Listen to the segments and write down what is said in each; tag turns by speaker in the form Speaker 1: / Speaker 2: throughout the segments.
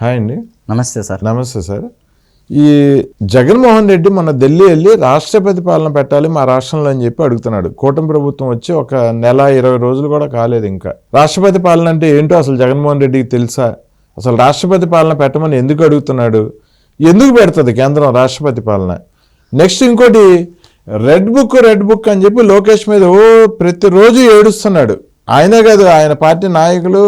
Speaker 1: Hi అండి.
Speaker 2: నమస్తే sir.
Speaker 1: నమస్తే సార్. ఈ జగన్మోహన్ రెడ్డి మొన్న ఢిల్లీ వెళ్ళి రాష్ట్రపతి పాలన పెట్టాలి మా రాష్ట్రంలో అని చెప్పి అడుగుతున్నాడు. కూటమి ప్రభుత్వం వచ్చి ఒక నెల ఇరవై రోజులు కూడా కాలేదు ఇంకా. రాష్ట్రపతి పాలన అంటే ఏంటో అసలు జగన్మోహన్ రెడ్డికి తెలుసా? అసలు రాష్ట్రపతి పాలన పెట్టమని ఎందుకు అడుగుతున్నాడు? ఎందుకు పెడుతుంది కేంద్రం రాష్ట్రపతి పాలన నెక్స్ట్ ఇంకోటి రెడ్ బుక్ రెడ్ బుక్ అని చెప్పి లోకేష్ మీద ఓ ప్రతిరోజు ఏడుస్తున్నాడు. ఆయనే కాదు ఆయన పార్టీ నాయకులు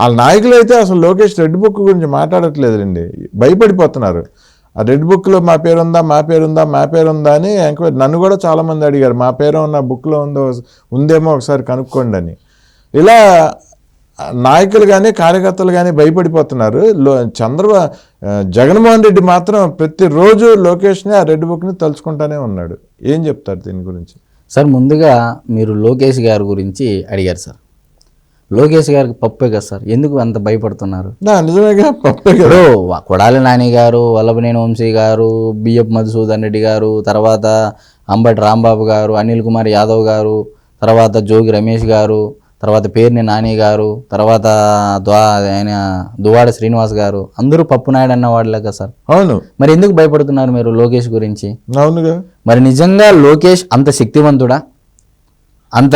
Speaker 1: వాళ్ళ నాయకులు అయితే అసలు లోకేష్ రెడ్ బుక్ గురించి మాట్లాడట్లేదండి భయపడిపోతున్నారు. ఆ రెడ్ బుక్లో మా పేరు ఉందా మా పేరు ఉందా మా పేరు ఉందా అని ఎంక్వైరీ నన్ను కూడా చాలామంది అడిగారు మా పేరు ఉన్న బుక్లో ఉందో ఉందేమో ఒకసారి కనుక్కోండి అని. ఇలా నాయకులు కానీ కార్యకర్తలు కానీ భయపడిపోతున్నారు. లో చంద్రబాబు జగన్మోహన్ రెడ్డి మాత్రం ప్రతిరోజు లోకేష్ని ఆ రెడ్ బుక్ని తలుచుకుంటానే ఉన్నాడు. ఏం చెప్తారు దీని గురించి?
Speaker 2: సార్ ముందుగా మీరు లోకేష్ గారి గురించి అడిగారు సార్. లోకేష్ గారికి పప్పే కదా సార్. ఎందుకు అంత భయపడుతున్నారు?
Speaker 1: నిజమేగా పప్పే కదా.
Speaker 2: కొడాలి నాని గారు వల్లభనేని వంశీ గారు బిఎఫ్ మధుసూదన్ రెడ్డి గారు తర్వాత అంబటి రాంబాబు గారు అనిల్ కుమార్ యాదవ్ గారు తర్వాత జోగి రమేష్ గారు తర్వాత పేర్ని నాని గారు తర్వాత ద్వా ఆయన దువాడ శ్రీనివాస్ గారు అందరూ పప్పు నాయుడు అన్న వాళ్ళే కదా సార్.
Speaker 1: అవును.
Speaker 2: మరి ఎందుకు భయపడుతున్నారు మీరు లోకేష్ గురించి?
Speaker 1: అవునుగా
Speaker 2: మరి నిజంగా లోకేష్ అంత శక్తివంతుడా? అంత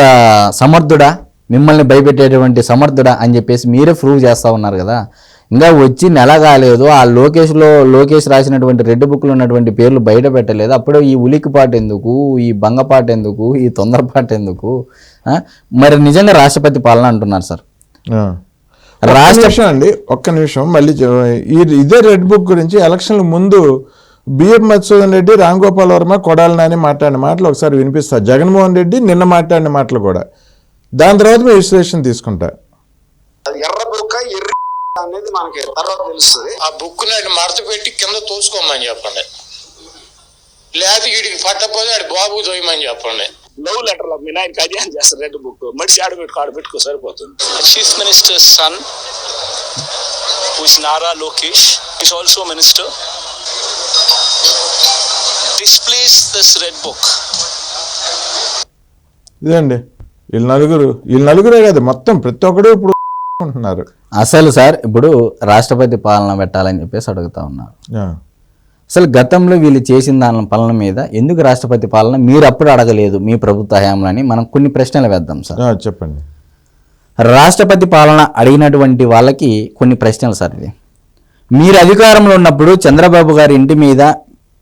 Speaker 2: సమర్థుడా? మిమ్మల్ని భయపెట్టేటువంటి సమర్థుడా అని చెప్పేసి మీరే ప్రూవ్ చేస్తూ ఉన్నారు కదా. ఇంకా వచ్చి నెల కాలేదు ఆ లోకేష్లో లోకేష్ రాసినటువంటి రెడ్ బుక్లో ఉన్నటువంటి పేర్లు బయట పెట్టలేదు. అప్పుడే ఈ ఉలికిపాటు ఎందుకు ఈ భంగపాటు ఎందుకు ఈ తొందరపాటు ఎందుకు? మరి నిజంగా రాష్ట్రపతి పాలన అంటున్నారు సార్.
Speaker 1: నిమిషం అండి ఒక్క నిమిషం. మళ్ళీ ఇదే రెడ్ బుక్ గురించి ఎలక్షన్ల ముందు బిఎం మధుసూదన్ రెడ్డి రామ్ గోపాల్ వర్మ కొడాలి నాని మాట్లాడిన మాటలు ఒకసారి వినిపిస్తా. జగన్మోహన్ రెడ్డి నిన్న మాట్లాడిన మాటలు కూడా. దాని తర్వాత మీ విశ్లేషణ తీసుకుంటా
Speaker 3: అది ఎర్ర బుక్క ఎర్ర అనేది మనకి తర్వాత తెలుస్తుంది.
Speaker 4: ఆ బుక్ నాటి మడత పెట్టి కింద తోసుకోమని చెప్పండి. లేదా వీడికి పట్టపోతే ఆడి బాబు తోయమని చెప్పండి.
Speaker 3: లవ్ లెటర్ మీ నాయనకి అది అని చేస్తారు రెడ్ బుక్. మనిషి ఆడ పెట్టుకో ఆడ పెట్టుకో సరిపోతుంది.
Speaker 5: Son, who is Nara Lokesh, is also a minister, displays this red book.
Speaker 1: ఇదండి. వీళ్ళు నలుగురు వీళ్ళు నలుగురే కదా మొత్తం ప్రతి ఒక్కడు ఇప్పుడు ఉంటున్నారు
Speaker 2: అసలు సార్ ఇప్పుడు రాష్ట్రపతి పాలన పెట్టాలని చెప్పేసి అడుగుతా ఉన్నారు. అసలు గతంలో వీళ్ళు చేసిన దాని పాలన మీద ఎందుకు రాష్ట్రపతి పాలన మీరు అప్పుడు అడగలేదు మీ ప్రభుత్వ హయాంలో అని మనం కొన్ని ప్రశ్నలు వేద్దాం సార్.
Speaker 1: చెప్పండి.
Speaker 2: రాష్ట్రపతి పాలన అడిగినటువంటి వాళ్ళకి కొన్ని ప్రశ్నలు సార్ ఇది. మీరు అధికారంలో ఉన్నప్పుడు చంద్రబాబు గారి ఇంటి మీద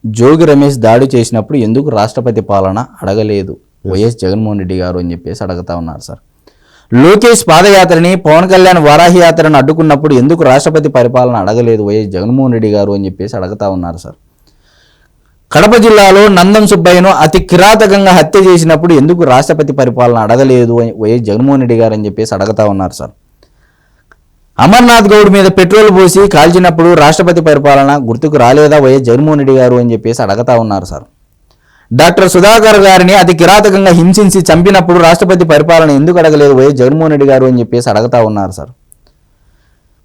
Speaker 2: జోగి రమేష్ దాడి చేసినప్పుడు ఎందుకు రాష్ట్రపతి పాలన అడగలేదు? వైఎస్ జగన్మోహన్ రెడ్డి గారు అని చెప్పేసి అడుగుతా ఉన్నారు సార్. లోకేష్ పాదయాత్రని పవన్ కళ్యాణ్ వారాహి యాత్రను అడ్డుకున్నప్పుడు ఎందుకు రాష్ట్రపతి పరిపాలన అడగలేదు వైఎస్ జగన్మోహన్ రెడ్డి గారు అని చెప్పేసి అడుగుతా ఉన్నారు సార్. కడప జిల్లాలో నందం సుబ్బయ్యను అతి కిరాతకంగా హత్య చేసినప్పుడు ఎందుకు రాష్ట్రపతి పరిపాలన అడగలేదు అని వైఎస్ జగన్మోహన్ రెడ్డి గారు అని చెప్పేసి అడగతా ఉన్నారు సార్. అమర్నాథ్ గౌడ్ మీద పెట్రోల్ పోసి కాల్చినప్పుడు రాష్ట్రపతి పరిపాలన గుర్తుకు రాలేదా వైఎస్ జగన్మోహన్ రెడ్డి గారు అని చెప్పేసి అడగతా ఉన్నారు సార్. డాక్టర్ సుధాకర్ గారిని అతి కిరాతకంగా హింసించి చంపినప్పుడు రాష్ట్రపతి పరిపాలన ఎందుకు అడగలేదు వైఎస్ జగన్మోహన్ రెడ్డి గారు అని చెప్పేసి అడగతా ఉన్నారు సార్.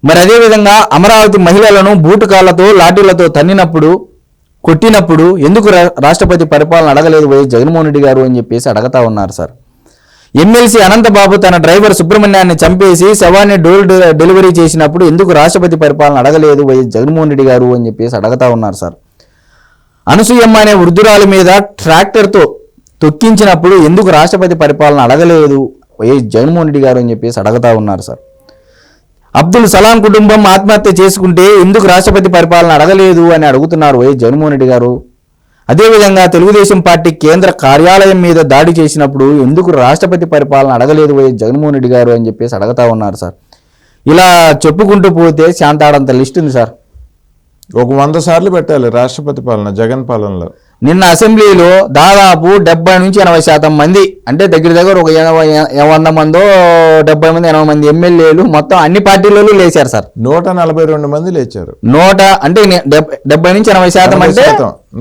Speaker 2: మరి అదేవిధంగా అమరావతి మహిళలను బూటుకాళ్ళతో లాఠీలతో తన్నినప్పుడు కొట్టినప్పుడు ఎందుకు రా- రాష్ట్రపతి పరిపాలన అడగలేదు వైఎస్ జగన్మోహన్ రెడ్డి గారు అని చెప్పేసి అడగతా ఉన్నారు సార్. ఎమ్మెల్సీ అనంతబాబు తన డ్రైవర్ సుబ్రహ్మణ్యాన్ని చంపేసి శవాన్ని డోర్ డెలివరీ చేసినప్పుడు ఎందుకు రాష్ట్రపతి పరిపాలన అడగలేదు వైఎస్ జగన్మోహన్ రెడ్డి గారు అని చెప్పేసి అడగతా ఉన్నారు సార్. అనసూయమ్మ అనే వృద్ధురాలి మీద ట్రాక్టర్తో తొక్కించినప్పుడు ఎందుకు రాష్ట్రపతి పరిపాలన అడగలేదు? వైఎస్ జగన్మోహన్ రెడ్డి గారు అని చెప్పేసి అడగతా ఉన్నారు సార్. అబ్దుల్ సలాం కుటుంబం ఆత్మహత్య చేసుకుంటే ఎందుకు రాష్ట్రపతి పరిపాలన అడగలేదు అని అడుగుతున్నారు వైఎస్ జగన్మోహన్ రెడ్డి గారు? అదేవిధంగా తెలుగుదేశం పార్టీ కేంద్ర కార్యాలయం మీద దాడి చేసినప్పుడు ఎందుకు రాష్ట్రపతి పరిపాలన అడగలేదు వైఎస్ జగన్మోహన్ రెడ్డి గారు అని చెప్పేసి అడగతా ఉన్నారు సార్. ఇలా చెప్పుకుంటూ పోతే శాంతాడంత లిస్ట్ ఉంది సార్.
Speaker 1: ఒక వంద సార్లు పెట్టాలి రాష్ట్రపతి పాలన జగన్ పాలనలో.
Speaker 2: నిన్న అసెంబ్లీలో దాదాపు డెబ్బై నుంచి ఎనభై శాతం మంది అంటే దగ్గర దగ్గర ఒక ఎనభై వంద మందో డెబ్బై మంది ఎనభై మంది ఎమ్మెల్యేలు మొత్తం అన్ని పార్టీలలో లేచారు సార్.
Speaker 1: నూట నలభై రెండు మంది లేచారు.
Speaker 2: నూట అంటే డెబ్బై నుంచి ఎనభై శాతం అంటే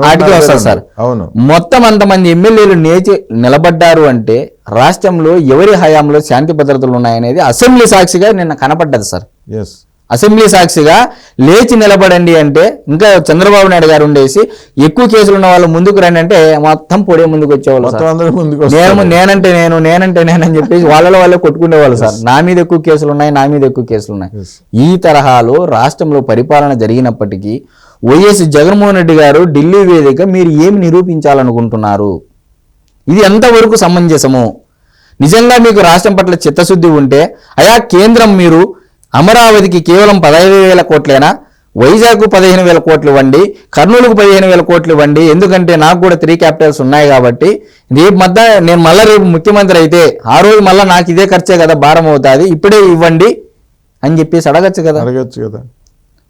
Speaker 2: ఆటికి వస్తారు. సార్.
Speaker 1: అవును.
Speaker 2: మొత్తం అంతమంది ఎమ్మెల్యేలు నేచి నిలబడ్డారు అంటే రాష్ట్రంలో ఎవరి హయాంలో శాంతి భద్రతలు ఉన్నాయనేది అసెంబ్లీ సాక్షిగా నిన్న కనపడ్డది సార్.
Speaker 1: ఎస్
Speaker 2: అసెంబ్లీ సాక్షిగా లేచి నిలబడండి అంటే ఇంకా చంద్రబాబు నాయుడు గారు ఉండేసి ఎక్కువ కేసులు ఉన్న వాళ్ళు ముందుకు రండి అంటే మొత్తం పొడే ముందుకు వచ్చేవాళ్ళు
Speaker 1: ముందుకు
Speaker 2: నేను నేనంటే నేను నేనంటే నేను అని చెప్పేసి వాళ్ళలో వాళ్ళే కొట్టుకునేవాళ్ళు సార్. నా మీద ఎక్కువ కేసులు ఉన్నాయి నా మీద ఎక్కువ కేసులు ఉన్నాయి. ఈ తరహాలో రాష్ట్రంలో పరిపాలన జరిగినప్పటికీ వైఎస్ జగన్మోహన్ రెడ్డి గారు ఢిల్లీ వేదిక మీరు ఏమి నిరూపించాలనుకుంటున్నారు? ఇది ఎంతవరకు సమంజసము? నిజంగా మీకు రాష్ట్రం పట్ల చిత్తశుద్ధి ఉంటే అయా కేంద్రం మీరు అమరావతికి కేవలం పదహైదు వేల కోట్లేనా? వైజాగ్ పదిహేను వేల కోట్లు ఇవ్వండి కర్నూలుకు పదిహేను వేల కోట్లు ఇవ్వండి ఎందుకంటే నాకు కూడా త్రీ క్యాపిటల్స్ ఉన్నాయి కాబట్టి రేపు మధ్య నేను మళ్ళీ రేపు ముఖ్యమంత్రి అయితే ఆ రోజు మళ్ళీ నాకు ఇదే ఖర్చే కదా భారం అవుతుంది ఇప్పుడే ఇవ్వండి అని చెప్పేసి అడగచ్చు కదా.
Speaker 1: అడగచ్చు కదా.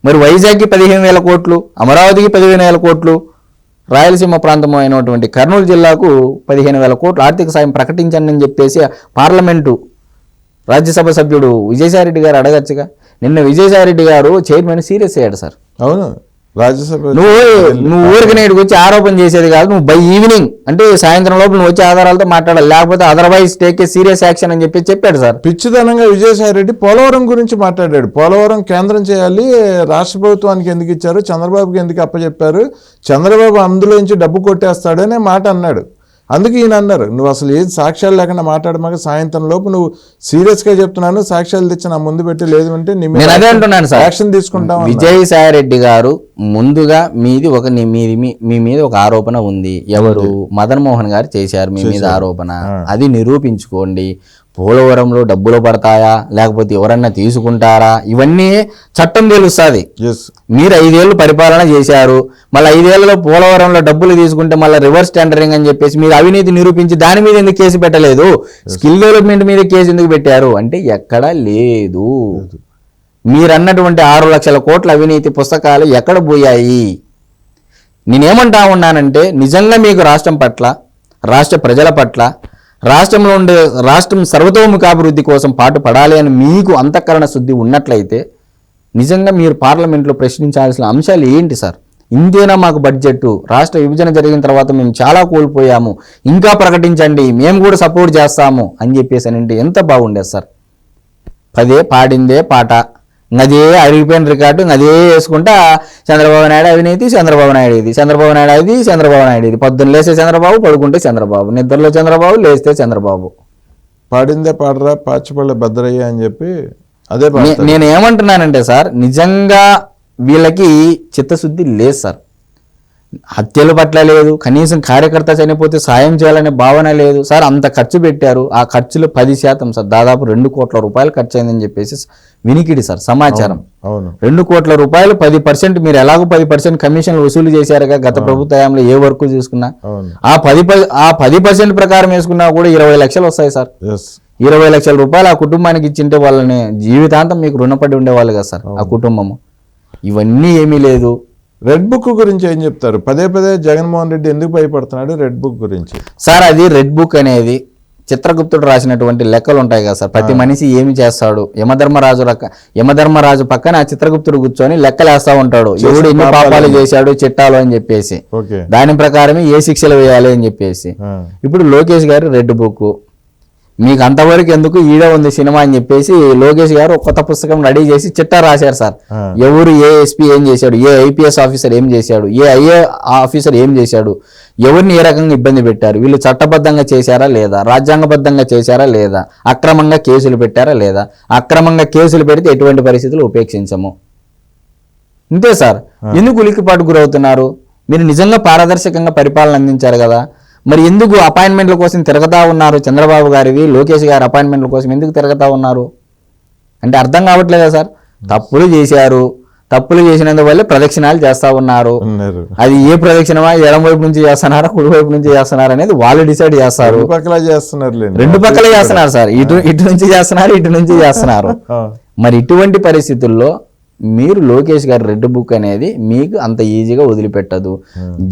Speaker 2: మరి వైజాగ్కి పదిహేను వేల కోట్లు అమరావతికి పదిహేను వేల కోట్లు రాయలసీమ ప్రాంతం అయినటువంటి కర్నూలు జిల్లాకు పదిహేను వేల కోట్లు ఆర్థిక సాయం ప్రకటించండి అని చెప్పేసి పార్లమెంటు రాజ్యసభ సభ్యుడు విజయసాయిరెడ్డి గారు అడగచ్చుగా? నిన్న విజయసాయిరెడ్డి గారు చైర్మన్ సీరియస్ అయ్యాడు సార్.
Speaker 1: అవును రాజ్యసభ
Speaker 2: నువ్వు నువ్వు ఊరికి నేటికి వచ్చి ఆరోపణ చేసేది కాదు నువ్వు బై ఈవినింగ్ అంటే సాయంత్రం లోపల నువ్వు వచ్చి ఆధారాలతో మాట్లాడాలి లేకపోతే otherwise take a serious action అని చెప్పి చెప్పాడు సార్.
Speaker 1: పిచ్చిదనంగా విజయసాయి రెడ్డి పోలవరం గురించి మాట్లాడాడు. పోలవరం కేంద్రం చేయాలి రాష్ట్ర ప్రభుత్వానికి ఎందుకు ఇచ్చారు చంద్రబాబుకి ఎందుకు అప్పచెప్పారు చంద్రబాబు అందులోంచి డబ్బు కొట్టేస్తాడనే మాట అన్నాడు. అందుకే ఈయన అన్నారు నువ్వు అసలు ఏది సాక్ష్యాలు లేకుండా మాట్లాడమాక సాయంత్రం లోపు నువ్వు సీరియస్గా చెప్తున్నాను సాక్ష్యాలు తెచ్చి నా ముందు పెట్టి లేదు అంటే
Speaker 2: నేను అదే అంటున్నాను సార్.
Speaker 1: యాక్షన్ తీసుకుంటాం.
Speaker 2: విజయసాయి రెడ్డి గారు ముందుగా మీది ఒక మీది మీ- మీ మీద ఒక ఆరోపణ ఉంది. ఎవరు? మదన్ మోహన్ గారు చేశారు మీ మీద ఆరోపణ. అది నిరూపించుకోండి. పోలవరంలో డబ్బులు పడతాయా? లేకపోతే ఎవరన్నా తీసుకుంటారా? ఇవన్నీ చట్టం తెలుస్తుంది. మీరు ఐదేళ్ళు పరిపాలన చేశారు. మళ్ళీ ఐదేళ్ళలో పోలవరంలో డబ్బులు తీసుకుంటే మళ్ళీ రివర్స్ టెండరింగ్ అని చెప్పేసి మీరు అవినీతి నిరూపించి దాని మీద ఎందుకు కేసు పెట్టలేదు? స్కిల్ డెవలప్మెంట్ మీద కేసు ఎందుకు పెట్టారు? అంటే ఎక్కడా లేదు. మీరు అన్నటువంటి ఆరు లక్షల కోట్ల అవినీతి పుస్తకాలు ఎక్కడ పోయాయి? నేనేమంటా ఉన్నానంటే నిజంగా మీకు రాష్ట్రం పట్ల రాష్ట్ర ప్రజల పట్ల రాష్ట్రంలో ఉండే రాష్ట్రం సర్వతోముఖాభివృద్ధి కోసం పాటు పడాలి అని మీకు అంతఃకరణ శుద్ధి ఉన్నట్లయితే నిజంగా మీరు పార్లమెంట్లో ప్రశ్నించాల్సిన అంశాలు ఏంటి సార్? ఇంతేనా మాకు బడ్జెట్ రాష్ట్ర విభజన జరిగిన తర్వాత మేము చాలా కోల్పోయాము. ఇంకా ప్రకటించండి. మేము కూడా సపోర్ట్ చేస్తాము అని చెప్పేసి అంటే ఎంత బాగుండేది సార్? పదే పాడిందే పాట. అదే అరిగిపోయిన రికార్డు అదే వేసుకుంటా చంద్రబాబు నాయుడు అవినీతి చంద్రబాబు నాయుడు ఇది. చంద్రబాబు నాయుడు అది చంద్రబాబు నాయుడు ఇది. పొద్దున్న లేస్తే చంద్రబాబు పడుకుంటే చంద్రబాబు. నిద్రలో చంద్రబాబు లేస్తే చంద్రబాబు.
Speaker 1: పాడిందే పాడరా పాచిపళ్ళ భద్రయ్య అని చెప్పి అదే.
Speaker 2: నేను ఏమంటున్నానంటే సార్ నిజంగా వీళ్ళకి చిత్తశుద్ధి లేదు సార్. హత్యల పట్ల లేదు కనీసం కార్యకర్త చనిపోతే సాయం చేయాలనే భావన లేదు. సార్ అంత ఖర్చు పెట్టారు. ఆ ఖర్చులు పది శాతం సార్ దాదాపు రెండు కోట్ల రూపాయలు ఖర్చు అయిందని చెప్పేసి వినికిడి సార్ సమాచారం.
Speaker 1: అవును
Speaker 2: రెండు కోట్ల రూపాయలు పది పర్సెంట్ మీరు ఎలాగో పది పర్సెంట్ కమిషన్లు వసూలు చేశారుగా గత ప్రభుత్వ హయాంలో ఏ వర్క్ చూసుకున్నా. ఆ పది ఆ పది పర్సెంట్ ప్రకారం వేసుకున్నా కూడా ఇరవై లక్షలు వస్తాయి సార్. ఇరవై లక్షల రూపాయలు ఆ కుటుంబానికి ఇచ్చింటే వాళ్ళని జీవితాంతం మీకు రుణపడి ఉండేవాళ్ళు కదా సార్ ఆ కుటుంబము. ఇవన్నీ ఏమీ లేదు.
Speaker 1: రెడ్ బుక్ గురించి ఏం చెప్తారు? పదే పదే జగన్మోహన్ రెడ్డి ఎందుకు భయపడుతున్నాడు? రెడ్ బుక్ గురించి.
Speaker 2: సార్ అది రెడ్ బుక్ అనేది చిత్రగుప్తుడు రాసినటువంటి లెక్కలు ఉంటాయి కదా సార్. ప్రతి మనిషి ఏమి చేస్తాడు? యమధర్మరాజు రక యమధర్మరాజు పక్కన ఆ చిత్రగుప్తుడు కూర్చొని లెక్కలేస్తా ఉంటాడు. ఎవడు ఎన్ని పాపాలు చేశాడు చిట్టాలు అని చెప్పేసి. దాని ప్రకారమే ఏ శిక్షలు వేయాలి అని చెప్పేసి. ఇప్పుడు లోకేష్ గారు రెడ్ బుక్ మీకు అంతవరకు ఎందుకు ఈడే ఉంది సినిమా అని చెప్పేసి లోకేష్ గారు కొత్త పుస్తకం రెడీ చేసి చిట్టా రాశారు సార్. ఎవరు ఏ ఎస్పీ ఏం చేశాడు? ఏ ఐపీఎస్ ఆఫీసర్ ఏం చేశాడు? ఏ ఐఏ ఆఫీసర్ ఏం చేశాడు? ఎవరిని ఏ రకంగా ఇబ్బంది పెట్టారు? వీళ్ళు చట్టబద్ధంగా చేశారా లేదా? రాజ్యాంగబద్ధంగా చేశారా లేదా? అక్రమంగా కేసులు పెట్టారా లేదా? అక్రమంగా కేసులు పెడితే ఎటువంటి పరిస్థితులు ఉపేక్షించము? ఇంతే సార్. ఎందుకు ఉలిక్కిపాటు గురవుతున్నారు? మీరు నిజంగా పారదర్శకంగా పరిపాలన అందించారు కదా. మరి ఎందుకు అపాయింట్మెంట్ల కోసం తిరగతా ఉన్నారు చంద్రబాబు గారివి లోకేష్ గారి అపాయింట్మెంట్ల కోసం ఎందుకు తిరగతా ఉన్నారు? అంటే అర్థం కావట్లేదా సార్? తప్పులు చేశారు. తప్పులు చేసినందువల్ల ప్రదక్షిణాలు చేస్తా ఉన్నారు. అది ఏ ప్రదక్షిణమా ఎడం వైపు నుంచి చేస్తున్నారా కుడి వైపు నుంచి చేస్తున్నారా అనేది వాళ్ళు డిసైడ్ చేస్తారు.
Speaker 1: రెండు పక్కల చేస్తున్నారు
Speaker 2: రెండు పక్కలే చేస్తున్నారు సార్. ఇటు ఇటు నుంచి చేస్తున్నారు ఇటు నుంచి చేస్తున్నారు. మరి ఇటువంటి పరిస్థితుల్లో మీరు లోకేష్ గారి రెడ్ బుక్ అనేది మీకు అంత ఈజీగా వదిలిపెట్టదు.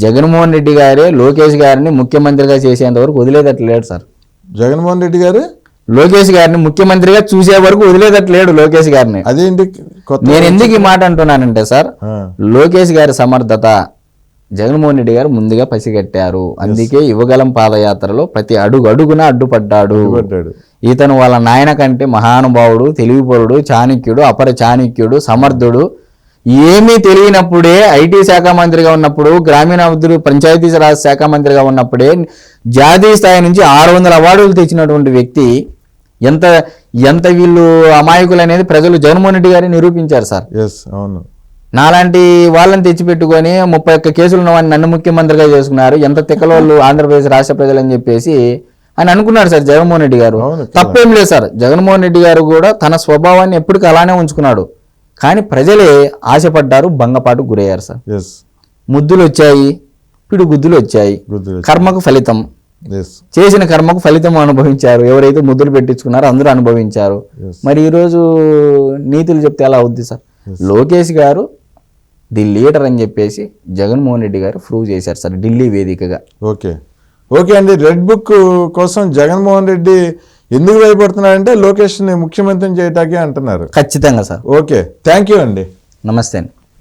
Speaker 2: జగన్మోహన్ రెడ్డి గారే లోకేష్ గారిని ముఖ్యమంత్రిగా చేసేంత వరకు వదిలేదట్లు లేడు సార్.
Speaker 1: జగన్మోహన్ రెడ్డి గారు
Speaker 2: లోకేష్ గారిని ముఖ్యమంత్రిగా చూసే వరకు వదిలేదట్లు లేడు లోకేష్ గారిని.
Speaker 1: అదేంటి?
Speaker 2: నేను ఎందుకు ఈ మాట అంటున్నానంటే సార్ లోకేష్ గారి సమర్థత జగన్మోహన్ రెడ్డి గారు ముందుగా పసిగట్టారు. అందుకే యువగలం పాదయాత్రలో ప్రతి అడుగు అడుగున అడ్డుపడ్డాడు.
Speaker 1: పడ్డాడు
Speaker 2: ఇతను వాళ్ళ నాయన కంటే మహానుభావుడు తెలివిపరుడు చాణక్యుడు అపర చాణక్యుడు సమర్థుడు. ఏమీ తెలియనప్పుడే ఐటీ శాఖ మంత్రిగా ఉన్నప్పుడు గ్రామీణాభివృద్ధి పంచాయతీ రాజ్ శాఖ మంత్రిగా ఉన్నప్పుడే జాతీయ స్థాయి నుంచి ఆరు వందల అవార్డులు తెచ్చినటువంటి వ్యక్తి ఎంత ఎంత వీళ్ళు అమాయకులు అనేది ప్రజలు జగన్మోహన్ రెడ్డి గారిని నిరూపించారు సార్.
Speaker 1: అవును.
Speaker 2: నాలాంటి వాళ్ళని తెచ్చిపెట్టుకొని ముప్పై ఒక్క కేసులు ఉన్నవాడిని నన్ను ముఖ్యమంత్రిగా చేసుకున్నారు ఎంత తిక్కలోళ్ళు ఆంధ్రప్రదేశ్ రాష్ట్ర ప్రజలు అని చెప్పేసి అని అనుకున్నాడు సార్ జగన్మోహన్ రెడ్డి గారు. తప్పేం లేదు సార్. జగన్మోహన్ రెడ్డి గారు కూడా తన స్వభావాన్ని ఎప్పటికీ అలానే ఉంచుకున్నాడు. కానీ ప్రజలే ఆశపడ్డారు భంగపాటు గురయ్యారు సార్. ముద్దులు వచ్చాయి పిడుగుద్దులు వచ్చాయి. కర్మకు ఫలితం. చేసిన కర్మకు ఫలితం అనుభవించారు. ఎవరైతే ముద్దులు పెట్టించుకున్నారో అందరూ అనుభవించారు. మరి ఈరోజు నీతులు చెప్తే ఎలా అవుద్ది సార్? లోకేష్ గారు ది లీడర్ అని చెప్పేసి జగన్మోహన్ రెడ్డి గారు ప్రూవ్ చేశారు సార్ ఢిల్లీ వేదికగా.
Speaker 1: ఓకే. ఓకే అండి. రెడ్ బుక్ కోసం జగన్మోహన్ రెడ్డి ఎందుకు భయపడుతున్నారంటే లోకేష్ని ముఖ్యమంత్రిని చేయటానికి అంటున్నారు.
Speaker 2: ఖచ్చితంగా సార్.
Speaker 1: ఓకే. థ్యాంక్ యూ అండి.
Speaker 2: నమస్తే అండి.